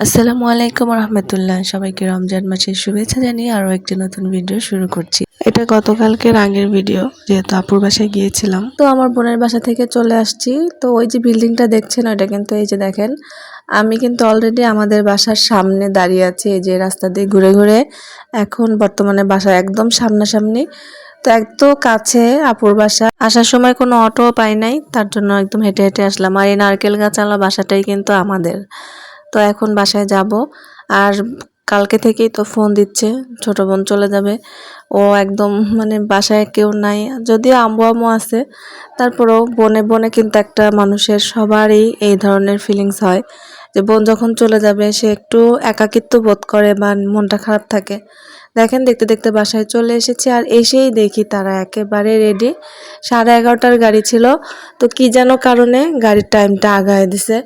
আসসালামু আলাইকুম রহমতুল্লাহ। সবাইকে রমজান মাসের শুভেচ্ছা জানিয়ে আরও একটি নতুন ভিডিও শুরু করছি। এটা গতকালকের আগের ভিডিও, যেহেতু আপুর বাসায় গিয়েছিলাম। তো আমার বোনের বাসা থেকে চলে আসছি। তো ওই যে বিল্ডিংটা দেখছেন, ওইটা কিন্তু এই যে দেখেন। আমি কিন্তু অলরেডি আমাদের বাসার সামনে দাঁড়িয়ে আছি, এই যে রাস্তা দিয়ে ঘুরে ঘুরে। এখন বর্তমানে বাসা একদম সামনাসামনি। তো এত কাছে আপুর বাসা। আসার সময় কোনো অটো পাই নাই, তার জন্য একদম হেঁটে হেঁটে আসলাম। আর এই নারকেল গাছালা বাসাটাই কিন্তু আমাদের। তো এখন বাসায় যাব। আর কালকে থেকেই তো ফোন দিচ্ছে, ছোট বোন চলে যাবে। ও একদম মানে বাসায় কেউ নাই। যদিও আম্বু আম্মু আছে, তারপরেও বনে বনে কিন্তু একটা মানুষের সবারই এই ধরনের ফিলিংস হয়। যে বোন যখন চলে যাবে, সে একটু একাকিত্ব বোধ করে বা মনটা খারাপ থাকে। দেখেন, দেখতে দেখতে বাসায় চলে এসেছি আর এসেই দেখি তারা একেবারে রেডি সাড়ে এগারোটার গাড়ি ছিল। তো কি যেন কারণে গাড়ির টাইমটা আগায় দিছে।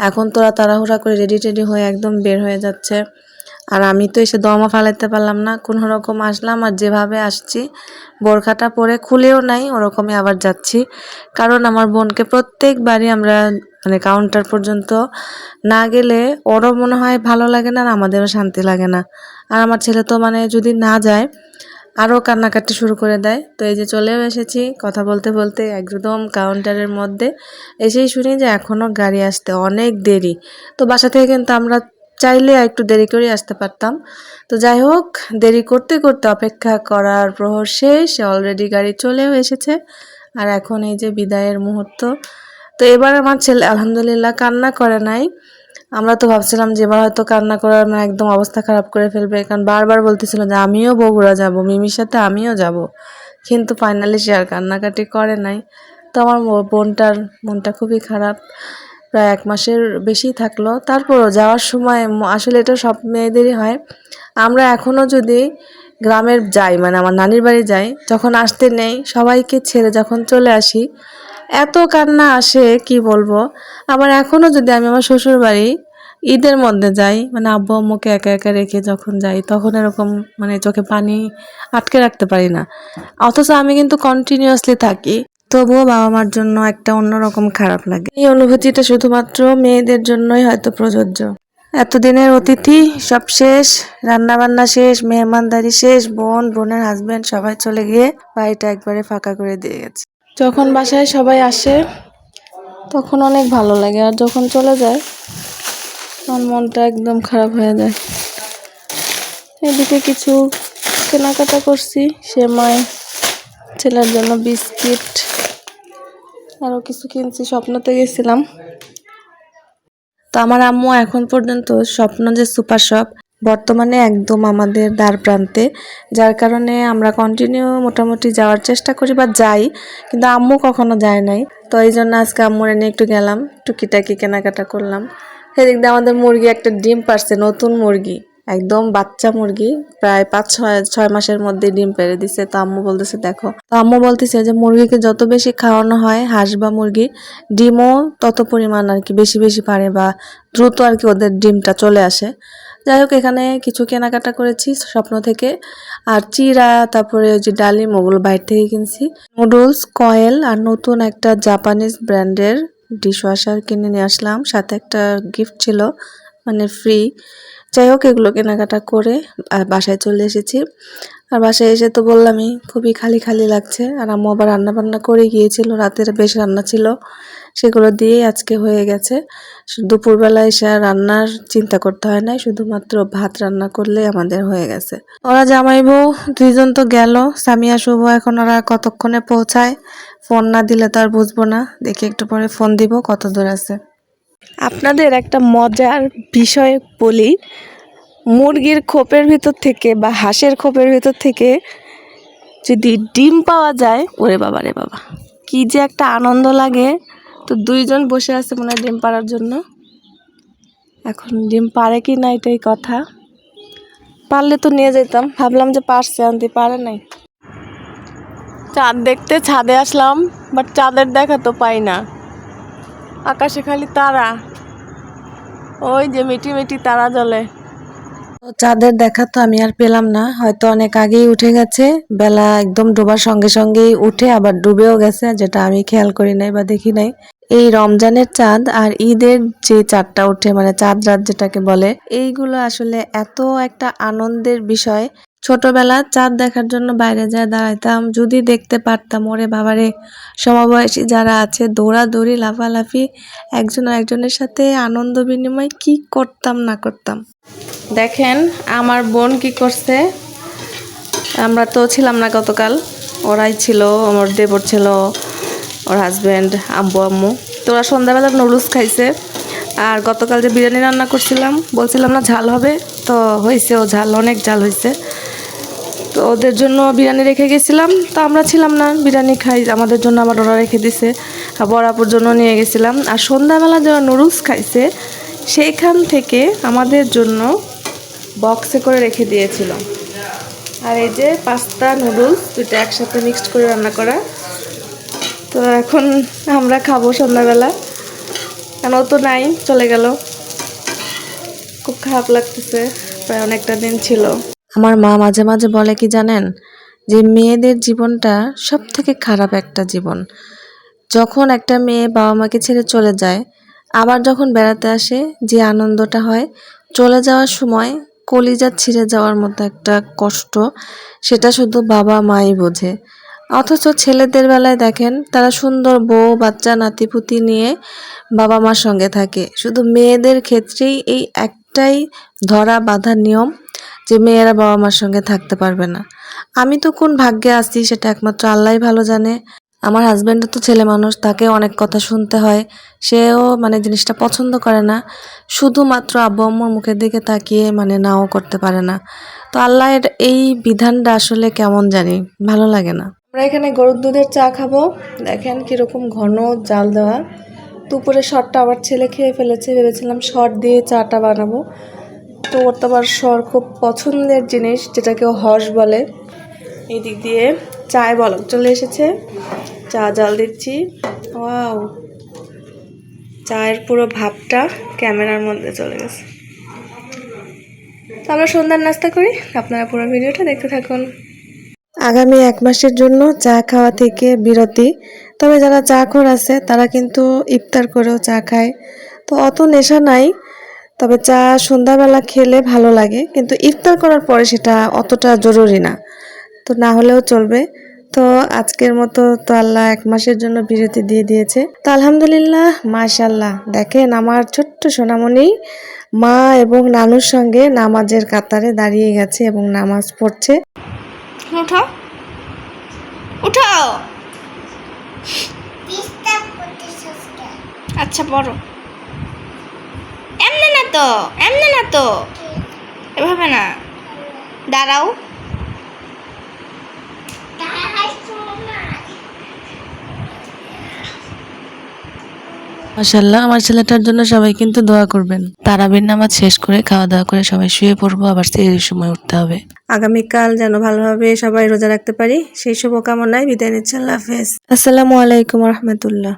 এখন তোরা তাড়াহুড়া করে রেডি টেডি হয়ে একদম বের হয়ে যাচ্ছে। আর আমি তো এসে দমা ফালাইতে পারলাম না, কোনো রকম আসলাম আর যেভাবে আসছি, বোরখাটা পরে খুলেও নাই, ওরকমই আবার যাচ্ছি। কারণ আমার বোনকে প্রত্যেকবারই আমরা মানে কাউন্টার পর্যন্ত না গেলে ওরও মনে হয় ভালো লাগে না আর আমাদেরও শান্তি লাগে না। আর আমার ছেলে তো মানে যদি না যায় আরও কান্নাকাটি শুরু করে দেয়। তো এই যে চলেও এসেছি, কথা বলতে বলতে একদম কাউন্টারের মধ্যে এসেই শুনি যে এখনও গাড়ি আসতে অনেক দেরি। তো বাসা থেকে কিন্তু আমরা চাইলে একটু দেরি করে আসতে পারতাম। তো যাই হোক, দেরি করতে করতে অপেক্ষা করার প্রহর শেষ অলরেডি গাড়ি চলেও এসেছে। আর এখন এই যে বিদায়ের মুহূর্ত। তো এবার আমার ছেলে আলহামদুলিল্লাহ কান্না করে নাই। আমরা তো ভাবছিলাম যে এবার হয়তো কান্না করার মানে একদম অবস্থা খারাপ করে ফেলবে। কারণ বারবার বলতেছিল যে, আমিও বগুড়া যাব, মিমির সাথে আমিও যাব। কিন্তু ফাইনালি সে আর কান্নাকাটি করে নাই। তো আমার বোনটার মনটা খুবই খারাপ। প্রায় এক মাসের বেশি থাকল। তারপরও যাওয়ার সময় আসলে এটা সব মেয়েদেরই হয়। আমরা এখনও যদি গ্রামের যাই মানে আমার নানির বাড়ি যাই, যখন আসতে নেই, সবাইকে ছেড়ে যখন চলে আসি এত কান্না আসে, কি বলব? আবার এখনও যদি আমি আমার শ্বশুর বাড়ি ঈদের মধ্যে যাই মানে আব্বু আম্মুকে একা একা রেখে যখন যাই, তখন এরকম মানে চোখে পানি আটকে রাখতে পারি না। অথচ আমি কিন্তু কন্টিনিউয়াসলি থাকি। তবুও বাবা মার জন্য একটা অন্যরকম খারাপ লাগে। এই অনুভূতিটা শুধুমাত্র মেয়েদের জন্যই হয়তো প্রযোজ্য। এতদিনের অতিথি, সব শেষ রান্না বান্না শেষ, মেহমানদারি শেষ, বোন, বোনের হাজবেন্ড সবাই চলে গিয়ে বাড়িটা একবারে ফাঁকা করে দিয়ে গেছে। যখন বাসায় সবাই আসে, তখন অনেক ভালো লাগে। আর যখন চলে যায়, তখন মনটা একদম খারাপ হয়ে যায়। এদিকে কিছু কেনাকাটা করছি সেমাই ছেলের জন্য বিস্কিট আরও কিছু কিনছি, স্বপ্নতে গেছিলাম। তো আমার আম্মু এখন পর্যন্ত স্বপ্ন যে সুপার শপ বর্তমানে একদম আমাদের দ্বার প্রান্তে যার কারণে আমরা কন্টিনিউ মোটামুটি যাওয়ার চেষ্টা করি বা যাই, কিন্তু আম্মু কখনো যায় নাই। তো এই জন্য আজকে আম্মুর এনে একটু গেলাম, টুকিটাকি কেনাকাটা করলাম। সেদিক দিয়ে আমাদের মুরগি একটা ডিম পারছে, নতুন মুরগি, একদম বাচ্চা মুরগি, প্রায় পাঁচ, ছয় ছয় মাসের মধ্যে ডিম পেরে দিছে। তো আম্মু বলতেছে, দেখো। তো আম্মু বলতেছে যে, মুরগিকে যত বেশি খাওয়ানো হয়, হাঁস বা মুরগি, ডিমও তত পরিমাণ আর কি বেশি বেশি পারে বা দ্রুত আর কি ওদের ডিমটা চলে আসে। যাই হোক, এখানে কিছু কেনাকাটা করেছি স্বপ্ন থেকে। আর চিরা, তারপরে যে ডালিম, ওগুলো বাইরে থেকে কিনছি। নুডলস, কয়েল আর নতুন একটা জাপানিজ ব্র্যান্ডের ডিশওয়াশার কিনে নিয়ে আসলাম। সাথে একটা গিফট ছিল মানে ফ্রি। যাই হোক, এগুলো কেনাকাটা করে আর বাসায় চলে এসেছি। আর বাসায় এসে তো বললামই, খুবই খালি খালি লাগছে। আর আম্মু আবার রান্না বান্না করে গিয়েছিল, রাতের বেশ রান্না ছিল। সেগুলো দিয়েই আজকে হয়ে গেছে। দুপুরবেলায় এসে রান্নার চিন্তা করতে হয় না শুধুমাত্র ভাত রান্না করলে আমাদের হয়ে গেছে। ওরা জামাই বউ, দুইজন তো গেল। সামিয়া, শুভ এখন ওরা কতক্ষণে পৌঁছায়, ফোন না দিলে তো আর বুঝব না। দেখি একটু পরে ফোন দিব, কত দূর আছে। আপনাদের একটা মজার বিষয় বলি। মুরগির খোপের ভিতর থেকে বা হাঁসের খোপের ভিতর থেকে যদি ডিম পাওয়া যায়, ওরে বাবা রে বাবা, কি যে একটা আনন্দ লাগে। তো দুইজন বসে আছে মনে হয় ডিম পাড়ার জন্য। এখন ডিম পারে কি না এটাই কথা। পারলে তো নিয়ে যেতাম, ভাবলাম যে পারছে, আনতে পারে নাই। চাঁদ দেখতে ছাদে আসলাম বাট চাঁদের দেখা তো পাই না। আকাশে খালি তারা। ওই যে মিটি মিটি তারা জ্বলে। চাঁদের দেখা তো আমি আর পেলাম না। হয়তো অনেক আগেই উঠে গেছে। বেলা একদম ডোবার সঙ্গে সঙ্গেই উঠে আবার ডুবেও গেছে, যেটা আমি খেয়াল করি নাই বা দেখি নাই। এই রমজানের চাঁদ আর ঈদের যে চাঁদটা ওঠে মানে চাঁদ রাত যেটাকে বলে, এইগুলো আসলে এত একটা আনন্দের বিষয় ছোটবেলা চাঁদ দেখার জন্য বাইরে যায় দাঁড়াইতাম, যদি দেখতে পারতাম। ওরে বাবারে, সমবয়সী যারা আছে, দৌড়াদৌড়ি, লাফালাফি, একজন আরেকজনের সাথে আনন্দ বিনিময় কি করতাম, না করতাম। দেখেন, আমার বোন কি করছে? আমরা তো ছিলাম না গতকাল। ওরাই ছিল আমার দেবর ছিল, ওর হাজব্যান্ড আব্বু, আম্মু। তো ওরা সন্ধ্যাবেলা নুডলস খাইছে। আর গতকাল যে বিরিয়ানি রান্না করছিলাম, বলছিলাম না, ঝাল হবে। তো হয়েছে, ও ঝাল, অনেক ঝাল হয়েছে। ওদের জন্য বিরিয়ানি রেখে গেছিলাম। তো আমরা ছিলাম না, বিরিয়ানি খাই, আমাদের জন্য আবার ওরা রেখে দিছে। বরাপুর জন্য নিয়ে গেছিলাম। আর সন্ধ্যাবেলা যারা নুডলস খাইছে, সেইখান থেকে আমাদের জন্য বক্সে করে রেখে দিয়েছিল। আর এই যে পাস্তা, নুডলস, দুইটা একসাথে মিক্সড করে রান্না করা। তো এখন আমরা খাব সন্ধ্যাবেলা। কেন তো নাই, চলে গেল। খুব খারাপ লাগতেছে, প্রায় অনেকটা দিন ছিল। আমার মা মাঝে মাঝে বলে কি জানেন? যে মেয়েদের জীবনটা সব থেকে খারাপ একটা জীবন। যখন একটা মেয়ে বাবা মাকে ছেড়ে চলে যায়, আবার যখন বেড়াতে আসে, যে আনন্দটা হয়, চলে যাওয়ার সময় কলিজা ছিঁড়ে যাওয়ার মতো একটা কষ্ট, সেটা শুধু বাবা মাই বোঝে। অথচ ছেলেদের বেলায় দেখেন, তারা সুন্দর বউ, বাচ্চা, নাতিপুতি নিয়ে বাবা মার সঙ্গে থাকে। শুধু মেয়েদের ক্ষেত্রেই এই একটাই ধরা বাঁধা নিয়ম যে মেয়েরা বাবা মার সঙ্গে থাকতে পারবে না। আমি তো কোন ভাগ্যে আছি সেটা একমাত্র আল্লাহই ভালো জানে। আমার হাজব্যান্ডও তো ছেলে মানুষ, তাকে অনেক কথা শুনতে হয়। সেও মানে জিনিসটা পছন্দ করে না। শুধুমাত্র আব্বু আম্মুর মুখের দিকে তাকিয়ে মানে নাও করতে পারে না। তো আল্লাহ এই বিধানটা আসলে কেমন জানি ভালো লাগে না। আমরা এখানে গরুর দুধের চা খাব। দেখেন কীরকম ঘন জাল দেওয়া। দুপুরে শর্টটা আবার ছেলে খেয়ে ফেলেছে। ভেবেছিলাম শর্ট দিয়ে চাটা বানাবো। তো ওর তো আবার শর খুব পছন্দের জিনিস, যেটাকে হর্ষ বলে। এই দিক দিয়ে চায় বলক চলে এসেছে। চা জাল দিচ্ছি। ওয়াও! চায়ের পুরো ভাবটা ক্যামেরার মধ্যে চলে গেছে। তো আমরা সন্ধ্যার নাস্তা করি। আপনারা পুরো ভিডিওটা দেখতে থাকুন। আগামী এক মাসের জন্য চা খাওয়া থেকে বিরতি। তবে যারা চা খোর আছে, তারা কিন্তু ইফতার করেও চা খায়। তো অত নেশা নাই। তবে চা সন্ধ্যাবেলা খেলে ভালো লাগে কিন্তু ইফতার করার পরে সেটা অতটা জরুরি না। তো না হলেও চলবে। তো আজকের মতো তো আল্লাহ এক মাসের জন্য বিরতি দিয়ে দিয়েছে। তো আলহামদুলিল্লাহ মাশাল্লাহ দেখেন আমার ছোট্ট সোনামণি মা এবং নানুর সঙ্গে নামাজের কাতারে দাঁড়িয়ে গেছে এবং নামাজ পড়ছে। উঠো। উঠো। ডিস্টার্ব করতেছিস কেন? আচ্ছা পড়ো। এমনি না তো এমনি না তো। এভাবে না। দাঁড়াও। মাশাল্লাহ আমার ছেলেটার জন্য সবাই কিন্তু দোয়া করবেন। তারাবির নামাজ শেষ করে খাওয়া দাওয়া করে সবাই শুয়ে পড়ব আবার সেই সময় উঠতে হবে। আগামীকাল যেন ভালোভাবে সবাই রোজা রাখতে পারি সেই শুভকামনায় বিদায় নিচ্ছি। আল্লাহ হাফেজ। আসসালামু আলাইকুম রহমতুল্লাহ।